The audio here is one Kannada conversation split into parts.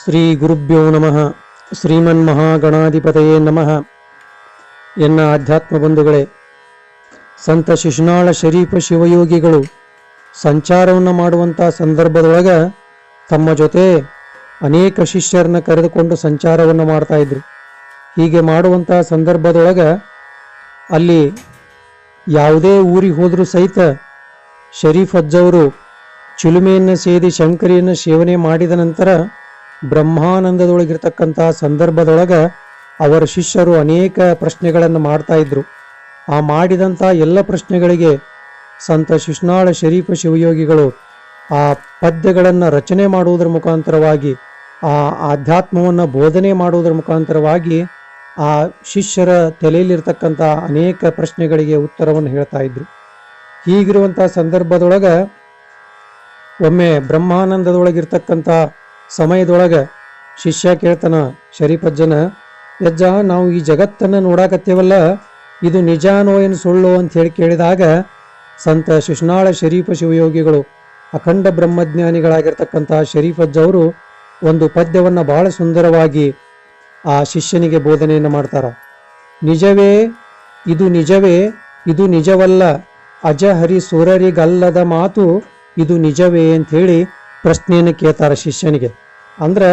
ಶ್ರೀ ಗುರುಭ್ಯೋ ನಮಃ. ಶ್ರೀಮನ್ ಶ್ರೀಮನ್ಮಹಾಗಣಾಧಿಪತಯೇ ನಮಃ. ಎನ್ನ ಆಧ್ಯಾತ್ಮ ಬಂಧುಗಳೇ ಸಂತ ಶಿಶುನಾಳ ಶರೀಫ ಶಿವಯೋಗಿಗಳು ಸಂಚಾರವನ್ನು ಮಾಡುವಂಥ ಸಂದರ್ಭದೊಳಗೆ ತಮ್ಮ ಜೊತೆ ಅನೇಕ ಶಿಷ್ಯರನ್ನ ಕರೆದುಕೊಂಡು ಸಂಚಾರವನ್ನು ಮಾಡ್ತಾ ಇದ್ರು. ಹೀಗೆ ಮಾಡುವಂಥ ಸಂದರ್ಭದೊಳಗೆ ಅಲ್ಲಿ ಯಾವುದೇ ಊರಿಗೆ ಹೋದರೂ ಸಹಿತ ಶರೀಫ್ ಅಜ್ಜವರು ಚಿಲುಮೆಯನ್ನು ಸೇದಿ ಶಂಕರಿಯನ್ನು ಸೇವನೆ ಮಾಡಿದ ನಂತರ ಬ್ರಹ್ಮಾನಂದದೊಳಗಿರ್ತಕ್ಕಂಥ ಸಂದರ್ಭದೊಳಗೆ ಅವರ ಶಿಷ್ಯರು ಅನೇಕ ಪ್ರಶ್ನೆಗಳನ್ನು ಮಾಡ್ತಾ ಇದ್ರು. ಆ ಮಾಡಿದಂಥ ಎಲ್ಲ ಪ್ರಶ್ನೆಗಳಿಗೆ ಸಂತ ಶಿಶ್ನಾಳ ಶರೀಫ ಶಿವಯೋಗಿಗಳು ಆ ಪದ್ಯಗಳನ್ನು ರಚನೆ ಮಾಡುವುದರ ಮುಖಾಂತರವಾಗಿ, ಆ ಆಧ್ಯಾತ್ಮವನ್ನು ಬೋಧನೆ ಮಾಡುವುದರ ಮುಖಾಂತರವಾಗಿ ಆ ಶಿಷ್ಯರ ತಲೆಯಲ್ಲಿರ್ತಕ್ಕಂಥ ಅನೇಕ ಪ್ರಶ್ನೆಗಳಿಗೆ ಉತ್ತರವನ್ನು ಹೇಳ್ತಾ ಇದ್ರು. ಹೀಗಿರುವಂಥ ಸಂದರ್ಭದೊಳಗೆ ಒಮ್ಮೆ ಬ್ರಹ್ಮಾನಂದದೊಳಗಿರ್ತಕ್ಕಂಥ ಸಮಯದೊಳಗೆ ಶಿಷ್ಯ ಕೇಳ್ತಾನ, ಶರೀಫಜ್ಜನ, ಯಜ್ಜ, ನಾವು ಈ ಜಗತ್ತನ್ನು ನೋಡಾಕತ್ತೇವಲ್ಲ, ಇದು ನಿಜಾನೋ ಏನು ಸುಳ್ಳು ಅಂತ ಹೇಳಿ ಕೇಳಿದಾಗ ಸಂತ ಶಿಶ್ನಾಳ ಶರೀಫ ಶಿವಯೋಗಿಗಳು, ಅಖಂಡ ಬ್ರಹ್ಮಜ್ಞಾನಿಗಳಾಗಿರ್ತಕ್ಕಂತಹ ಶರೀಫಜ್ಜ ಅವರು ಒಂದು ಪದ್ಯವನ್ನು ಬಹಳ ಸುಂದರವಾಗಿ ಆ ಶಿಷ್ಯನಿಗೆ ಬೋಧನೆಯನ್ನು ಮಾಡ್ತಾರ. ನಿಜವೇ, ಇದು ನಿಜವೇ, ಇದು ನಿಜವಲ್ಲ ಅಜಹರಿ ಸುರರಿಗಲ್ಲದ ಮಾತು, ಇದು ನಿಜವೇ ಅಂತ ಹೇಳಿ ಪ್ರಶ್ನೆಯನ್ನು ಕೇಳ್ತಾರೆ ಶಿಷ್ಯನಿಗೆ. ಅಂದ್ರೆ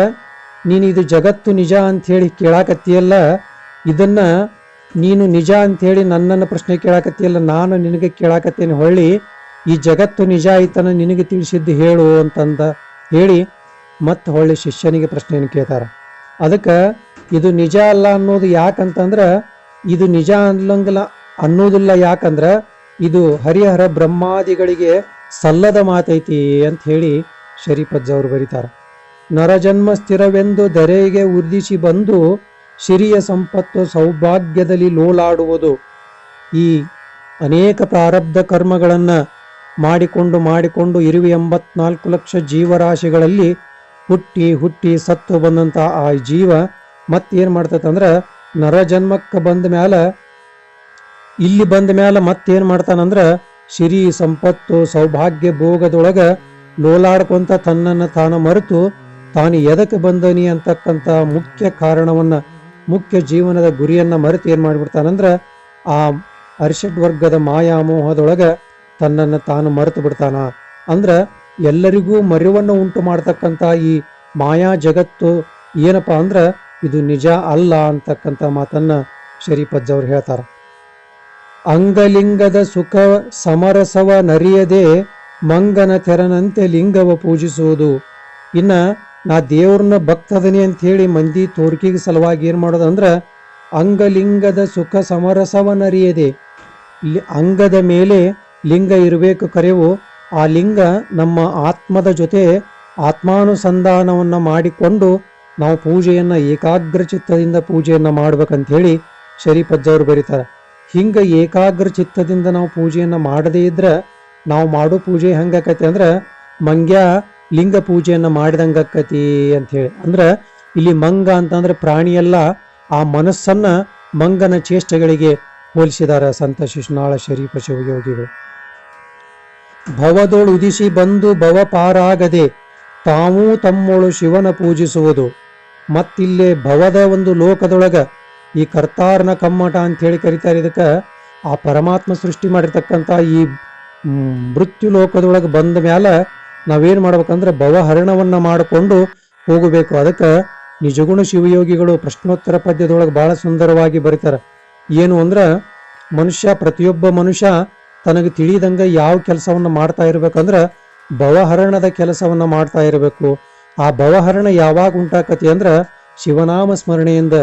ನೀನು ಇದು ಜಗತ್ತು ನಿಜ ಅಂತ ಹೇಳಿ ಕೇಳಾಕತ್ತೀಯಲ್ಲ, ಇದನ್ನ ನೀನು ನಿಜ ಅಂತ ಹೇಳಿ ನನ್ನನ್ನು ಪ್ರಶ್ನೆ ಕೇಳಾಕತ್ತೀಯಲ್ಲ, ನಾನು ನಿನಗೆ ಕೇಳಾಕತ್ತೇನೆ, ಹೊಳ್ಳಿ ಈ ಜಗತ್ತು ನಿಜ ಆಯ್ತನ ನಿನಗೆ ತಿಳಿಸಿದ್ದು ಹೇಳು ಅಂತಂದ ಹೇಳಿ ಮತ್ತೆ ಹೊಳ್ಳಿ ಶಿಷ್ಯನಿಗೆ ಪ್ರಶ್ನೆಯನ್ನು ಕೇಳ್ತಾರ. ಅದಕ್ಕೆ ಇದು ನಿಜ ಅಲ್ಲ ಅನ್ನೋದು ಯಾಕಂತಂದ್ರ ಇದು ನಿಜ ಅನ್ಲಂಗಿಲ್ಲ ಅನ್ನೋದಿಲ್ಲ ಯಾಕಂದ್ರ ಇದು ಹರಿಹರ ಬ್ರಹ್ಮಾದಿಗಳಿಗೆ ಸಲ್ಲದ ಮಾತೈತಿ ಅಂತ ಹೇಳಿ ಶರೀಫಜ್ಜ ಅವರು ಬರೀತಾರ. ನರಜನ್ಮ ಸ್ಥಿರವೆಂದು ಧರೆಗೆ ಉರ್ದಿಸಿ ಬಂದು ಸಿರಿಯ ಸಂಪತ್ತು ಸೌಭಾಗ್ಯದಲ್ಲಿ ಲೋಲಾಡುವುದು. ಈ ಅನೇಕ ಪ್ರಾರಬ್ಧ ಕರ್ಮಗಳನ್ನು ಮಾಡಿಕೊಂಡು ಮಾಡಿಕೊಂಡು ಇರುವ ಎಂಬತ್ನಾಲ್ಕು ಲಕ್ಷ ಜೀವರಾಶಿಗಳಲ್ಲಿ ಹುಟ್ಟಿ ಹುಟ್ಟಿ ಸತ್ತು ಬಂದಂಥ ಆ ಜೀವ ಮತ್ತೇನು ಮಾಡ್ತೈತಂದ್ರೆ ನರಜನ್ಮಕ್ಕೆ ಬಂದ ಮೇಲೆ ಇಲ್ಲಿ ಬಂದ ಮ್ಯಾಲೆ ಮತ್ತೇನು ಮಾಡ್ತಾನಂದ್ರೆ ಸಿರಿ ಸಂಪತ್ತು ಸೌಭಾಗ್ಯ ಭೋಗದೊಳಗೆ ಲೋಲಾಡ್ಕೊಂತ ತನ್ನನ್ನು ತಾನು ಮರೆತು ತಾನು ಎದಕ್ಕೆ ಬಂದನಿ ಅಂತಕ್ಕಂಥ ಮುಖ್ಯ ಕಾರಣವನ್ನು, ಮುಖ್ಯ ಜೀವನದ ಗುರಿಯನ್ನು ಮರೆತು ಏನು ಮಾಡಿಬಿಡ್ತಾನಂದ್ರೆ ಆ ಅರಿಷಡ್ ವರ್ಗದ ಮಾಯಾಮೋಹದೊಳಗೆ ತನ್ನನ್ನು ತಾನು ಮರೆತು ಬಿಡ್ತಾನ. ಅಂದ್ರೆ ಎಲ್ಲರಿಗೂ ಮರಿವನ್ನು ಉಂಟು ಮಾಡತಕ್ಕಂಥ ಈ ಮಾಯಾ ಜಗತ್ತು ಏನಪ್ಪಾ ಅಂದ್ರೆ ಇದು ನಿಜ ಅಲ್ಲ ಅಂತಕ್ಕಂಥ ಮಾತನ್ನ ಶರೀಪಜ್ ಅವ್ರು ಹೇಳ್ತಾರ. ಅಂಗಲಿಂಗದ ಸುಖ ಸಮರಸವ ನರಿಯದೆ ಮಂಗನ ತೆರನಂತೆ ಲಿಂಗವ ಪೂಜಿಸುವುದು. ಇನ್ನ ನಾ ದೇವ್ರನ್ನ ಭಕ್ತದನಿ ಅಂತ ಹೇಳಿ ಮಂದಿ ತೋರ್ಕಿಗೆ ಸಲುವಾಗಿ ಏನು ಮಾಡೋದಂದ್ರೆ ಅಂಗಲಿಂಗದ ಸುಖ ಸಮರಸವನರಿಯದೆ. ಅಂಗದ ಮೇಲೆ ಲಿಂಗ ಇರಬೇಕು ಕರೆವು. ಆ ಲಿಂಗ ನಮ್ಮ ಆತ್ಮದ ಜೊತೆ ಆತ್ಮಾನುಸಂಧಾನವನ್ನು ಮಾಡಿಕೊಂಡು ನಾವು ಪೂಜೆಯನ್ನು ಏಕಾಗ್ರ ಚಿತ್ತದಿಂದ ಪೂಜೆಯನ್ನ ಮಾಡ್ಬೇಕಂತ ಹೇಳಿ ಶರೀಫಜ್ಜ ಅವರು ಬರೀತಾರೆ. ಹಿಂಗ ಏಕಾಗ್ರ ಚಿತ್ತದಿಂದ ನಾವು ಪೂಜೆಯನ್ನು ಮಾಡದೇ ಇದ್ರೆ ನಾವು ಮಾಡೋ ಪೂಜೆ ಹೆಂಗಾಕತಿ ಅಂದ್ರೆ ಮಂಗ್ಯ ಲಿಂಗ ಪೂಜೆಯನ್ನ ಮಾಡಿದಂಗ ಅಂತ ಹೇಳಿ. ಅಂದ್ರ ಇಲ್ಲಿ ಮಂಗ ಅಂತಂದ್ರೆ ಪ್ರಾಣಿಯೆಲ್ಲ, ಆ ಮನಸ್ಸನ್ನ ಮಂಗನ ಚೇಷ್ಟೆಗಳಿಗೆ ಹೋಲಿಸಿದಾರ ಸಂತ ಶಿಶುನಾಳ ಶರೀಫ ಶಿವಯೋಗಿಗಳು. ಭವದೊಳು ಉದಿಸಿ ಬಂದು ಭವ ಪಾರಾಗದೆ ತಾವೂ ತಮ್ಮೊಳು ಶಿವನ ಪೂಜಿಸುವುದು. ಮತ್ತಿಲ್ಲೇ ಭವದ ಒಂದು ಲೋಕದೊಳಗ ಈ ಕರ್ತಾರ್ನ ಕಮ್ಮಟ ಅಂತ ಹೇಳಿ ಕರೀತಾರೆ. ಇದಕ್ಕೆ ಆ ಪರಮಾತ್ಮ ಸೃಷ್ಟಿ ಮಾಡಿರ್ತಕ್ಕಂಥ ಈ ಮೃತ್ಯು ಲೋಕದೊಳಗೆ ಬಂದ ಮ್ಯಾಲ ನಾವೇನ್ ಮಾಡ್ಬೇಕಂದ್ರೆ ಭವಹರಣವನ್ನ ಮಾಡಿಕೊಂಡು ಹೋಗಬೇಕು. ಅದಕ್ಕೆ ನಿಜಗುಣ ಶಿವಯೋಗಿಗಳು ಪ್ರಶ್ನೋತ್ತರ ಪದ್ಯದೊಳಗೆ ಬಹಳ ಸುಂದರವಾಗಿ ಬರೀತಾರೆ. ಏನು ಅಂದ್ರ ಮನುಷ್ಯ, ಪ್ರತಿಯೊಬ್ಬ ಮನುಷ್ಯ ತನಗೆ ತಿಳಿದಂಗ ಯಾವ ಕೆಲಸವನ್ನು ಮಾಡ್ತಾ ಇರ್ಬೇಕಂದ್ರ ಭವಹರಣದ ಕೆಲಸವನ್ನ ಮಾಡ್ತಾ ಇರಬೇಕು. ಆ ಭವಹರಣ ಯಾವಾಗ ಉಂಟಾಕತಿ ಅಂದ್ರ ಶಿವನಾಮ ಸ್ಮರಣೆಯಿಂದ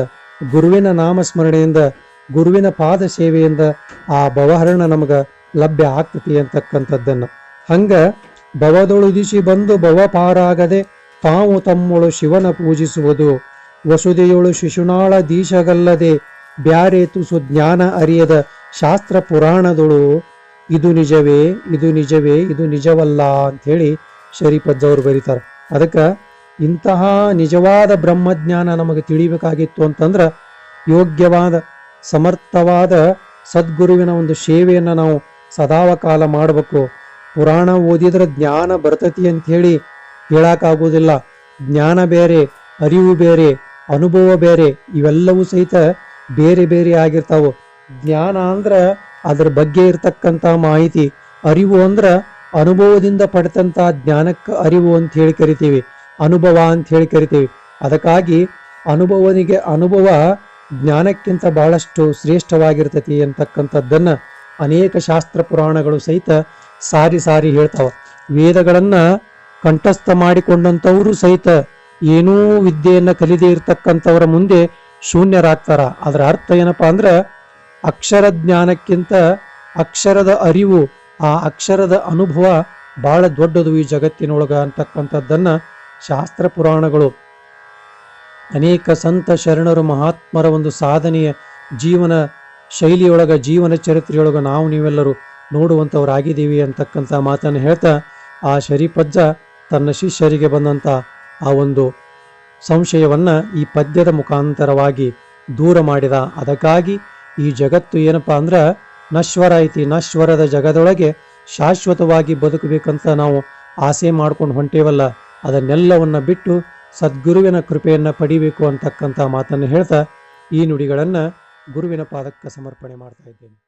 ಗುರುವಿನ ನಾಮ ಸ್ಮರಣೆಯಿಂದ ಗುರುವಿನ ಪಾದ ಸೇವೆಯಿಂದ ಆ ಭವಹರಣ ನಮಗೆ ಲಭ್ಯ ಆಗ್ತತಿ ಅಂತಕ್ಕಂಥದ್ದನ್ನು. ಹಂಗ ಭವದೊಳುದಿಸಿ ಬಂದು ಭವ ಪಾರಾಗದೆ ತಾವು ತಮ್ಮೊಳು ಶಿವನ ಪೂಜಿಸುವುದು. ವಸುದೆಯೊಳು ಶಿಶುನಾಳ ದೀಶಗಲ್ಲದೆ ಬ್ಯಾರೆ ತುಸು ಜ್ಞಾನ ಅರಿಯದ ಶಾಸ್ತ್ರ ಪುರಾಣದೊಳು, ಇದು ನಿಜವೇ ಇದು ನಿಜವೇ, ಇದು ನಿಜವಲ್ಲ ಅಂಥೇಳಿ ಶರೀಪದ್ದವರು ಬರೀತಾರೆ. ಅದಕ್ಕೆ ಇಂತಹ ನಿಜವಾದ ಬ್ರಹ್ಮಜ್ಞಾನ ನಮಗೆ ತಿಳಿಬೇಕಾಗಿತ್ತು ಅಂತಂದ್ರೆ ಯೋಗ್ಯವಾದ, ಸಮರ್ಥವಾದ ಸದ್ಗುರುವಿನ ಒಂದು ಸೇವೆಯನ್ನು ನಾವು ಸದಾವಕಾಲ ಮಾಡಬೇಕು. ಪುರಾಣ ಓದಿದ್ರೆ ಜ್ಞಾನ ಬರ್ತತಿ ಅಂತ ಹೇಳಿ ಹೇಳಕ್ಕಾಗೋದಿಲ್ಲ ಜ್ಞಾನ ಬೇರೆ, ಅರಿವು ಬೇರೆ, ಅನುಭವ ಬೇರೆ, ಇವೆಲ್ಲವೂ ಸಹಿತ ಬೇರೆ ಬೇರೆ ಆಗಿರ್ತಾವೆ. ಜ್ಞಾನ ಅಂದ್ರ ಅದ್ರ ಬಗ್ಗೆ ಇರತಕ್ಕಂಥ ಮಾಹಿತಿ. ಅರಿವು ಅಂದ್ರ ಅನುಭವದಿಂದ ಪಡೆದಂತ ಜ್ಞಾನಕ್ಕೆ ಅರಿವು ಅಂತ ಹೇಳಿ ಕರಿತೀವಿ. ಅನುಭವ ಅಂತ ಹೇಳಿ ಕರಿತೀವಿ. ಅದಕ್ಕಾಗಿ ಅನುಭವನಿಗೆ ಅನುಭವ ಜ್ಞಾನಕ್ಕಿಂತ ಬಹಳಷ್ಟು ಶ್ರೇಷ್ಠವಾಗಿರ್ತತಿ ಅಂತಕ್ಕಂಥದ್ದನ್ನು ಅನೇಕ ಶಾಸ್ತ್ರ ಪುರಾಣಗಳು ಸಹಿತ ಸಾರಿ ಸಾರಿ ಹೇಳ್ತಾವ. ವೇದಗಳನ್ನ ಕಂಠಸ್ಥ ಮಾಡಿಕೊಂಡಂಥವರು ಸಹಿತ ಏನೂ ವಿದ್ಯೆಯನ್ನ ಕಲಿದೇ ಇರತಕ್ಕಂಥವರ ಮುಂದೆ ಶೂನ್ಯರಾಗ್ತಾರ. ಅದರ ಅರ್ಥ ಏನಪ್ಪಾ ಅಂದ್ರೆ ಅಕ್ಷರ ಜ್ಞಾನಕ್ಕಿಂತ ಅಕ್ಷರದ ಅರಿವು, ಆ ಅಕ್ಷರದ ಅನುಭವ ಬಹಳ ದೊಡ್ಡದು ಈ ಜಗತ್ತಿನೊಳಗ ಅಂತಕ್ಕಂಥದ್ದನ್ನ ಶಾಸ್ತ್ರ ಪುರಾಣಗಳು. ಅನೇಕ ಸಂತ ಶರಣರು ಮಹಾತ್ಮರ ಒಂದು ಸಾಧನೆಯ ಜೀವನ ಶೈಲಿಯೊಳಗ, ಜೀವನ ಚರಿತ್ರೆಯೊಳಗ ನಾವು ನೀವೆಲ್ಲರೂ ನೋಡುವಂಥವರಾಗಿದ್ದೀವಿ ಅಂತಕ್ಕಂಥ ಮಾತನ್ನು ಹೇಳ್ತಾ ಆ ಶರೀಪಜ್ಜ ತನ್ನ ಶಿಷ್ಯರಿಗೆ ಬಂದಂಥ ಆ ಒಂದು ಸಂಶಯವನ್ನು ಈ ಪದ್ಯದ ಮುಖಾಂತರವಾಗಿ ದೂರ ಮಾಡಿದ. ಅದಕ್ಕಾಗಿ ಈ ಜಗತ್ತು ಏನಪ್ಪಾ ಅಂದ್ರೆ ನಶ್ವರ ಐತಿ. ನಶ್ವರದ ಜಗದೊಳಗೆ ಶಾಶ್ವತವಾಗಿ ಬದುಕಬೇಕಂತ ನಾವು ಆಸೆ ಮಾಡ್ಕೊಂಡು ಹೊಂಟೇವಲ್ಲ. ಅದನ್ನೆಲ್ಲವನ್ನ ಬಿಟ್ಟು ಸದ್ಗುರುವಿನ ಕೃಪೆಯನ್ನ ಪಡಿಬೇಕು ಅಂತಕ್ಕಂಥ ಮಾತನ್ನು ಹೇಳ್ತಾ ಈ ನುಡಿಗಳನ್ನು ಗುರುವಿನ ಪಾದಕ್ಕೆ ಸಮರ್ಪಣೆ ಮಾಡ್ತಾ ಇದ್ದೇನೆ.